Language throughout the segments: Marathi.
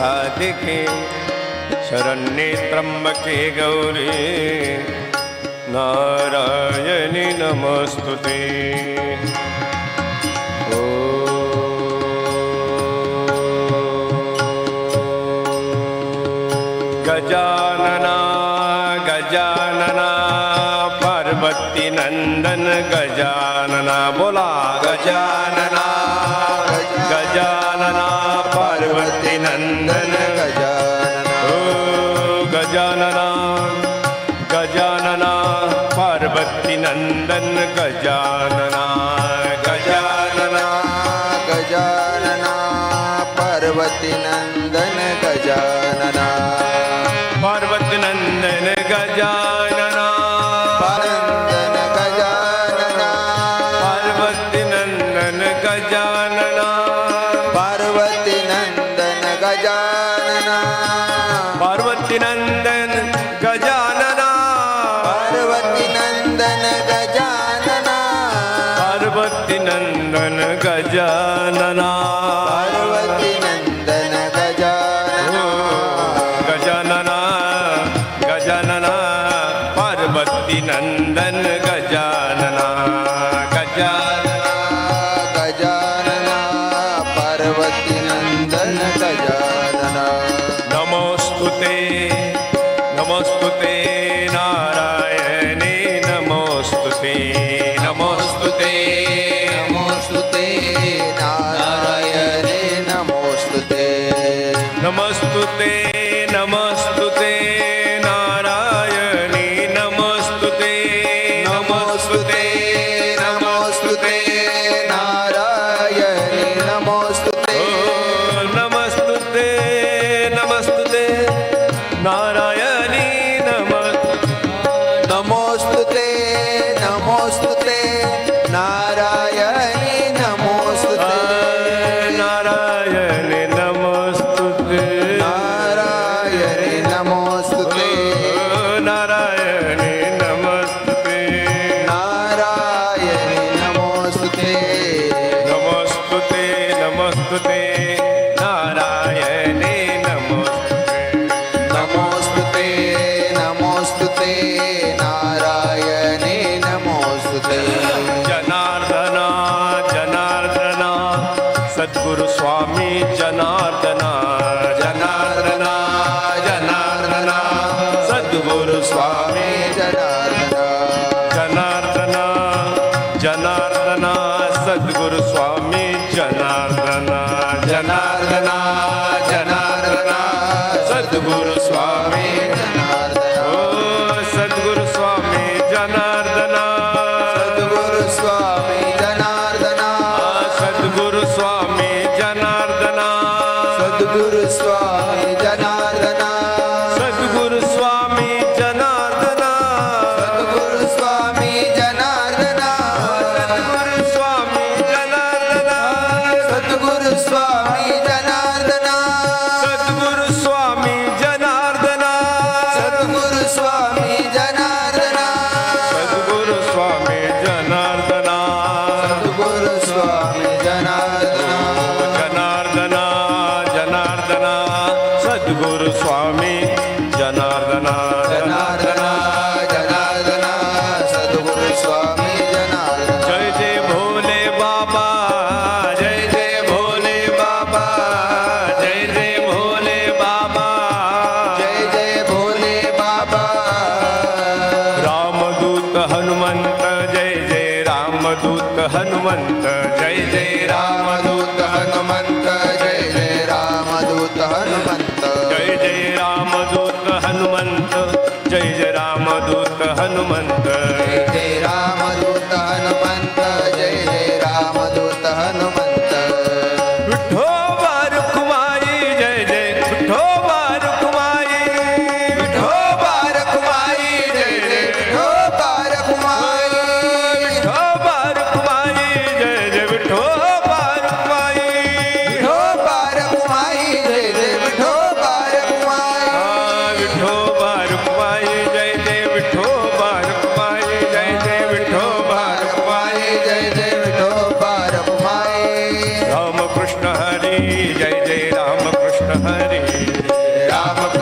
साधिके शरण्ये त्र्यंबके गौरी। नारायणी नमस्तु ते गजानना गजानना पार्वती नंदन गजानना बोला। गजानना गजानना। पार्वती नन्दन गजानन गजानना पार्वती पार्वतीनन्दन गजानन। पार्वती नंदन गजानना. पार्वती नंदन सद्गुरु स्वामी जनार्दना जनार्दना जनार्दना। सद्गुरु स्वामी जना हनुमन्त जय जय राम दु हनुमन्त जय जय राम दु हनुमन्त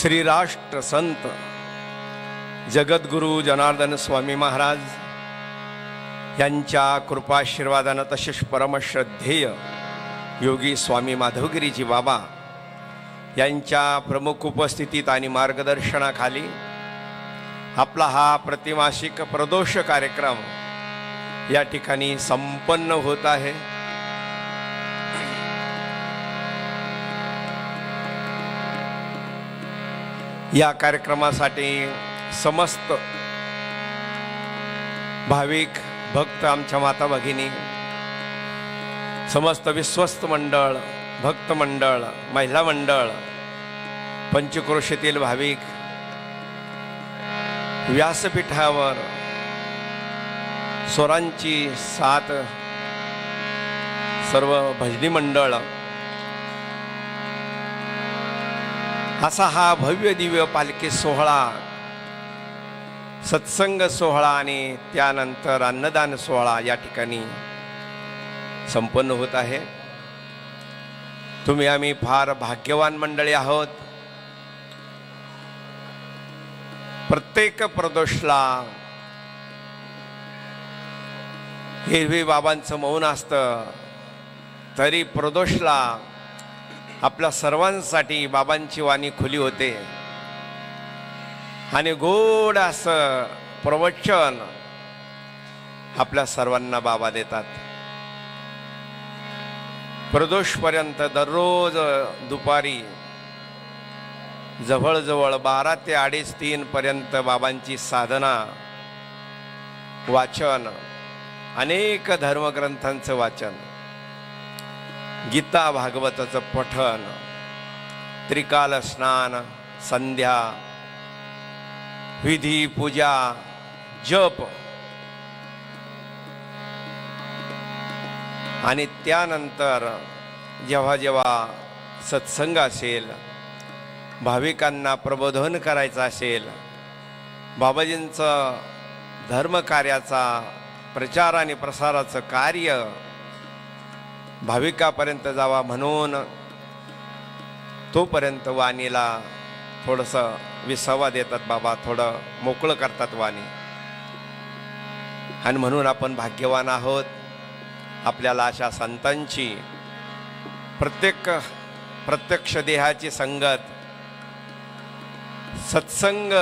श्रीराष्ट्र संत जगद्गुरु जनार्दन स्वामी महाराज यांच्या कृपाशीर्वादानं तसेच परमश्रद्धेय योगी स्वामी माधवगिरीजी बाबा यांच्या प्रमुख उपस्थितीत आणि मार्गदर्शनाखाली आपला हा प्रतिमासिक प्रदोष कार्यक्रम या ठिकाणी संपन्न होत आहे. या कार्यक्रमासाठी समस्त भाविक भक्त आमच्या माता भगिनी समस्त विश्वस्त मंडळ भक्त मंडळ महिला मंडळ पंचक्रोशीतील भाविक व्यासपीठावर स्वरांची सात सर्व भजनी मंडळ असा हा भव्य दिव्य पालखी सोहळा सत्संग सोहळा आणि त्यानंतर अन्नदान सोहळा या ठिकाणी संपन्न होत आहे. तुम्ही आम्ही फार भाग्यवान मंडळी आहोत. प्रत्येक प्रदोषला हिरवी बाबांचं मौन असतं तरी प्रदोषला आपल्या सर्वांसाठी बाबांची वाणी खुली होते. आणि गोड असं प्रवचन आपल्या सर्वांना बाबा देतात. प्रदोषपर्यंत दररोज दुपारी जवळजवळ बारा ते अडीच तीन पर्यंत बाबांची साधना वाचन अनेक धर्मग्रंथांचं वाचन. गीता भागवताचं पठन त्रिकाल स्नान संध्या विधी पूजा जप. आणि त्यानंतर जेव्हा जेव्हा सत्संग असेल भाविकांना प्रबोधन करायचं असेल बाबाजींचं धर्मकार्याचा प्रचार आणि प्रसाराचं कार्य भाविकापर्यंत जावा म्हणून तोपर्यंत वाणीला थोडंसं विसावा देतात बाबा थोडं मोकळं करतात वाणी. आणि म्हणून आपण भाग्यवान आहोत. आपल्याला अशा संतांची प्रत्येक प्रत्यक्ष देहाची संगत सत्संग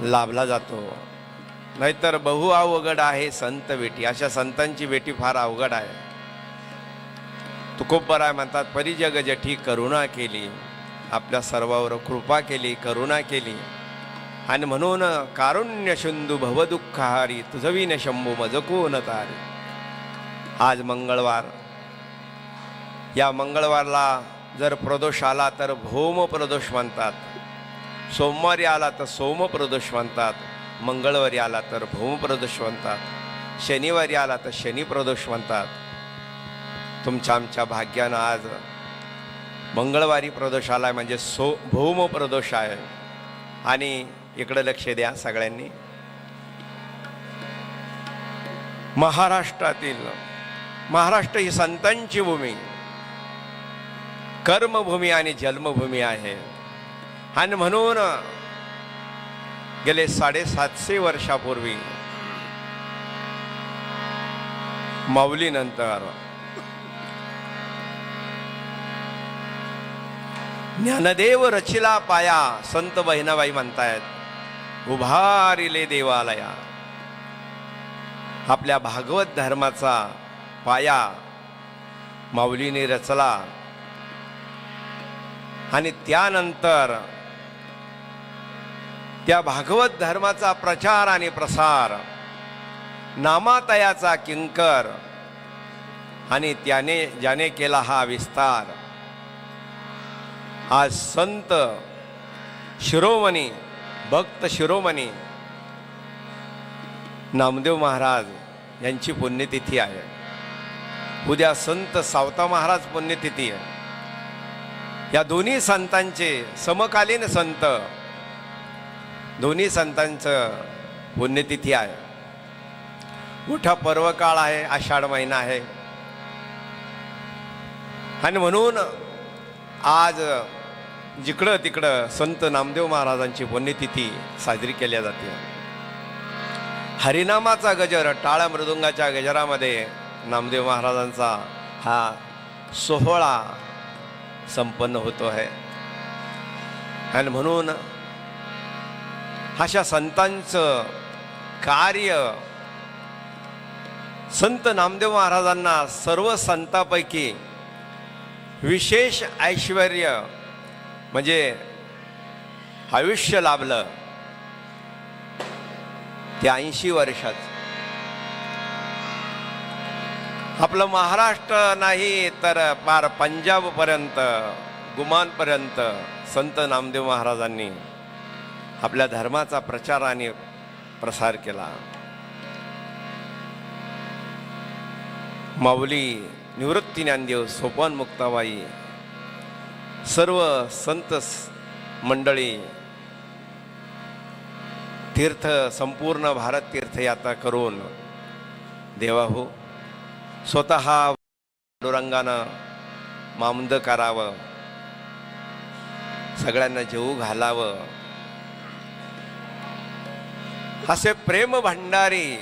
लाभला जातो. नाहीतर बहु अवघड आहे संत बेटी अशा संतांची बेटी फार अवघड आहे. तुकोबराय म्हणतात परिजग जठी करुणा केली. आपल्या सर्वावर कृपा केली करुणा केली. आणि म्हणून कारुण्य सिंधू भवदुःखहारी तुझवीन शंभू मजकून तारी. आज मंगळवार. या मंगळवारला जर प्रदोष आला तर भौम प्रदोष म्हणतात. सोमवारी आला तर सोम प्रदोष म्हणतात. मंगळवारी आला तर भूमप्रदोष म्हणतात शनिवारी आला तर शनी प्रदोष म्हणतात तुमच्या आमच्या भाग्यानं आज मंगळवारी प्रदोष आला म्हणजे सो भौम प्रदोष आहे. आणि इकडं लक्ष द्या सगळ्यांनी. महाराष्ट्रातील महाराष्ट्र ही संतांची भूमी. कर्मभूमी आणि जन्मभूमी आहे. आणि म्हणून गेले साडेसातशे वर्षापूर्वी. माऊलीनंतर. ज्ञानदेव रचिला पाया संत बहिणाबाई म्हणतायत उभारिले देवालया. आपल्या भागवत धर्माचा पाया माऊलीने रचला. आणि त्यानंतर त्या भागवत धर्माचा प्रचार आणि प्रसार नामातयाचा किंकर आणि त्याने ज्याने केला हा विस्तार. आज संत शिरोमणी भक्त शिरोमणी नामदेव महाराज यांची पुण्यतिथी आहे. उद्या संत सावता महाराज पुण्यतिथी आहे. या दोन्ही संतांचे समकालीन संत दोन्ही संतांचं पुण्यतिथी आहे. मोठा पर्वकाळ आहे आषाढ महिना आहे. आणि म्हणून आज जिकडं तिकडं संत नामदेव महाराजांची पुण्यतिथी साजरी केल्या जाते. हरिनामाचा गजर टाळ्या मृदुंगाच्या गजरामध्ये नामदेव महाराजांचा हा सोहळा संपन्न होतो आहे. आणि म्हणून अशा संतांचं कार्य. संत नामदेव महाराजांना सर्व संतापैकी विशेष ऐश्वर म्हणजे आयुष्य लाभलं. ते ऐंशी वर्षात आपलं महाराष्ट्र नाही तर पार पंजाबपर्यंत गुमानपर्यंत संत नामदेव महाराजांनी आपल्या धर्माचा प्रचार आणि प्रसार केला. माऊली निवृत्ती ज्ञानदेव सोपान मुक्ताबाई सर्व संत मंडळी तीर्थ संपूर्ण भारत तीर्थयात्रा करून देवा हो स्वतः पांडुरंगानं मामद करावं सगळ्यांना जेऊ घालावं असे प्रेम भंडारी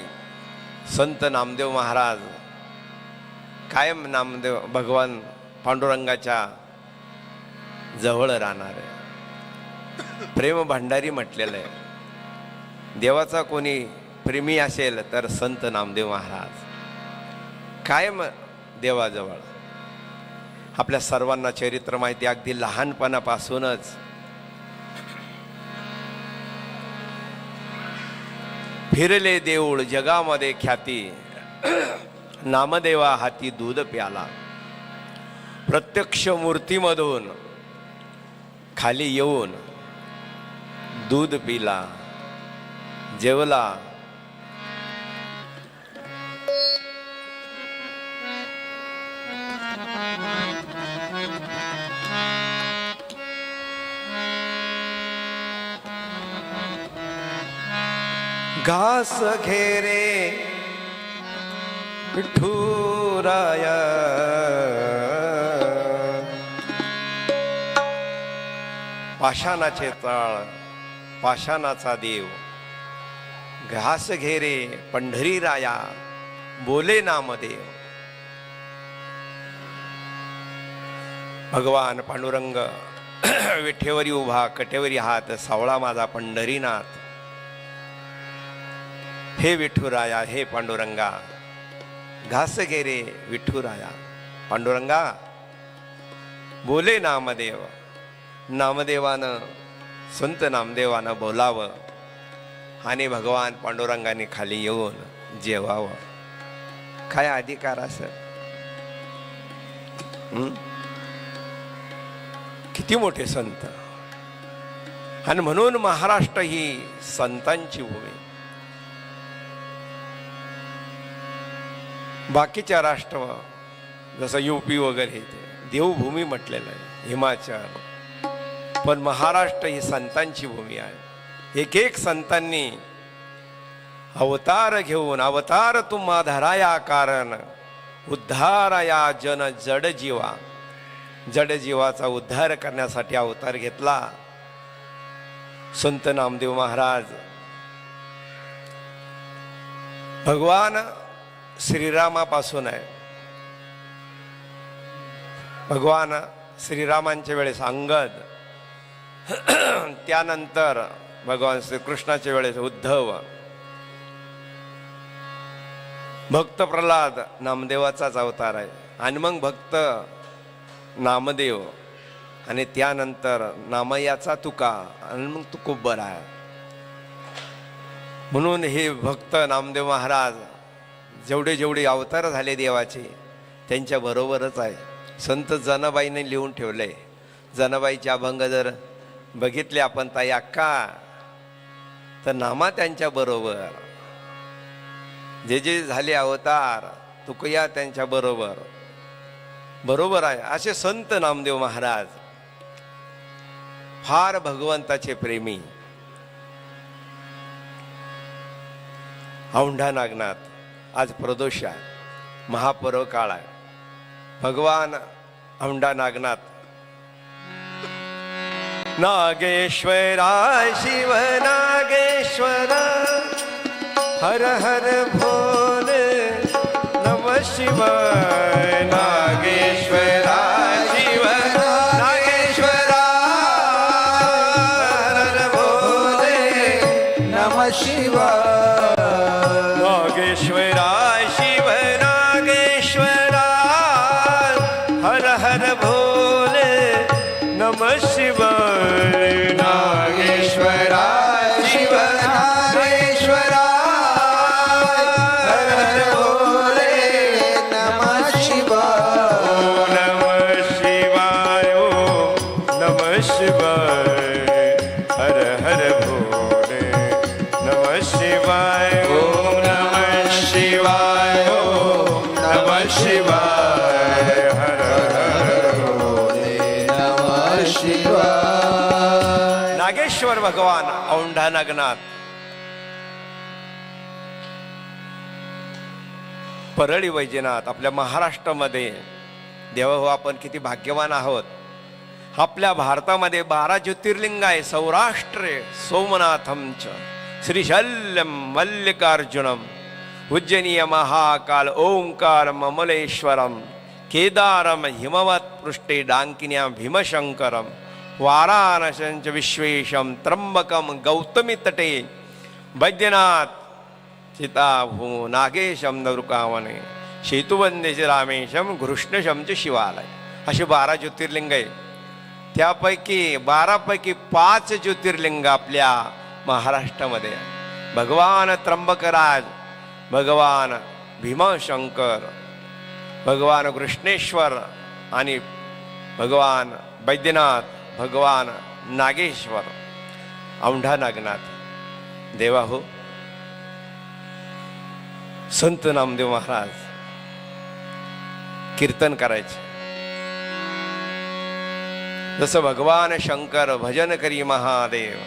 संत नामदेव महाराज कायम नामदेव भगवान पांडुरंगाच्या जवळ राहणार आहे. प्रेम भंडारी म्हटलेलं आहे. देवाचा कोणी प्रेमी असेल तर संत नामदेव महाराज. कायम देवाजवळ. आपल्या सर्वांना चरित्र माहिती अगदी लहानपणापासूनच फिरले देऊळ जगामध्ये ख्याती. नामदेवा हाती दूध प्याला. प्रत्यक्ष मूर्तीमधून खाली येऊन दूध पिला. जेवला. घास घेरे विठुराया। पाषाणाचे तळ पाषाणाचा देव। घास घेरे पंढरी राया बोले नामदेव। भगवान पांडुरंग विठेवरी उभा कटेवरी हात सावळा माझा पंढरीनाथ। हे विठुराया हे पांडुरंगा. घास गेरे विठुराया. पांडुरंगा बोले नामदेव. नामदेवानं संत नामदेवानं बोलावं आणि भगवान पांडुरंगाने खाली येऊन जेवावं. काय अधिकार असं? किती मोठे संत. आणि म्हणून महाराष्ट्र ही संतांची भूमी. बाकीच्या राष्ट्र जसं युपी वगैरे ते देवभूमी म्हटलेलं आहे हिमाचल. पण महाराष्ट्र ही संतांची भूमी आहे. एक एक संतांनी अवतार घेऊन अवतार तुम्हा धराया कारण उद्धाराया जन जड जीवा. जड जीवाचा उद्धार करण्यासाठी अवतार घेतला. संत नामदेव महाराज. भगवान श्रीरामापासून आहे. भगवान श्रीरामांच्या वेळेस अंगद त्यानंतर भगवान श्रीकृष्णाच्या वेळेस उद्धव भक्त प्रल्हाद नामदेवाचाच अवतार आहे. आणि मग भक्त नामदेव आणि त्यानंतर नामयाचा तुका आणि मग तुकोबर आहे. म्हणून हे भक्त नामदेव महाराज जेवढे जेवढे अवतार झाले देवाचे त्यांच्या बरोबरच आहे. संत जनाबाईने लिहून ठेवले जनाबाईचे अभंग जर बघितले आपण ताई अक्का तर नामा त्यांच्या बरोबर. जे जे झाले अवतार तुकया त्यांच्या बरोबर. बरोबर आहे. असे संत नामदेव महाराज फार भगवंताचे प्रेमी. औंढा नागनाथ. आज प्रदोष आहे महापर्व काळ आहे. भगवान औंढा नागनाथ. नागेश्वरा शिव नागेश्वरा हर हर भोले नम शिवाय नागेश्वरा शिव नागेश्वरा हर हर भोले नम शिवाय नागेश्वर भगवान औंढा नागनाथ परळी वैजनाथ आपल्या महाराष्ट्रामध्ये देवा हो आपण किती भाग्यवान आहोत. आपल्या भारतामध्ये बारा ज्योतिर्लिंग आहे सौराष्ट्र सोमनाथमच श्रीशल्यम मल्लिकार्जुनम उज्जनीय महाकाल ओंकार ममलेश्वरम केदारम हिमवत पृष्ठे डांकिन्या भीमशंकरम वाराणसंच विश्वेशम त्र्यंबकम गौतमी तटे वैद्यनाथ सीताभू नागेशम नरुकामने शेतुवंदेचे रामेशम घृष्णशमचे शिवालय. असे बारा ज्योतिर्लिंग आहे त्यापैकी बारापैकी पाच ज्योतिर्लिंग आपल्या महाराष्ट्रामध्ये भगवान त्र्यंबकराज भगवान भीमशंकर भगवान कृष्णेश्वर आणि भगवान वैद्यनाथ भगवान नागेश्वर औंढा नागनाथ. देवा हो. संत नामदेव महाराज कीर्तन करायचे. जसं भगवान शंकर भजन करी महादेव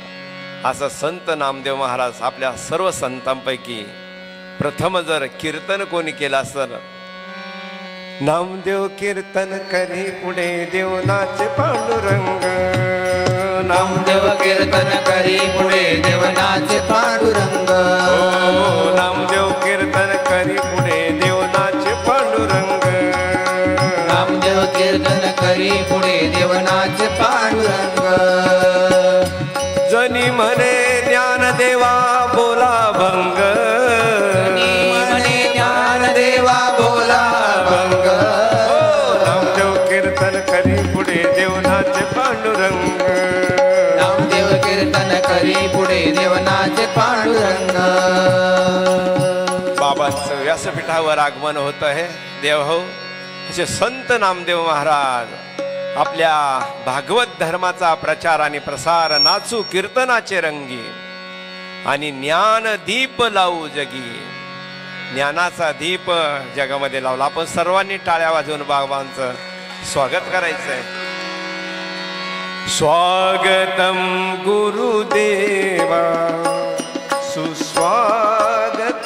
असं संत नामदेव महाराज आपल्या सर्व संतांपैकी प्रथम जर कीर्तन कोणी केलं असेल नामदेव कीर्तन करी पुढे देवनाचे पांडुरंग. नामदेव कीर्तन करी पुढे देवनाचे पांडुरंग आगमन होत आहे देव हो असे संत नामदेव महाराज आपल्या भागवत धर्माचा प्रचार आणि प्रसार नाचू कीर्तनाचे रंगी आणि ज्ञान दीप लावू जगी. ज्ञानाचा दीप जगामध्ये लावला. आपण सर्वांनी टाळ्या वाजवून बाबांचं स्वागत करायचंय. स्वागतम गुरुदेवा सुस्वागत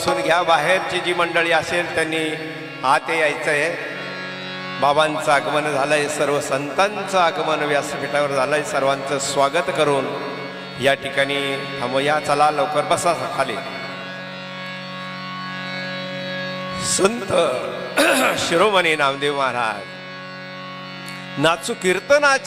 बसून घ्या बाहेरची जी मंडळी असेल त्यांनी आत यायचं आहे बाबांचं आगमन झालंय सर्व संतांचं आगमन व्यासपीठावर झालंय. सर्वांचं स्वागत करून या ठिकाणी थांबूया. चला लवकर बसा खाली. संत शिरोमणी नामदेव महाराज. नाचू कीर्तनाचे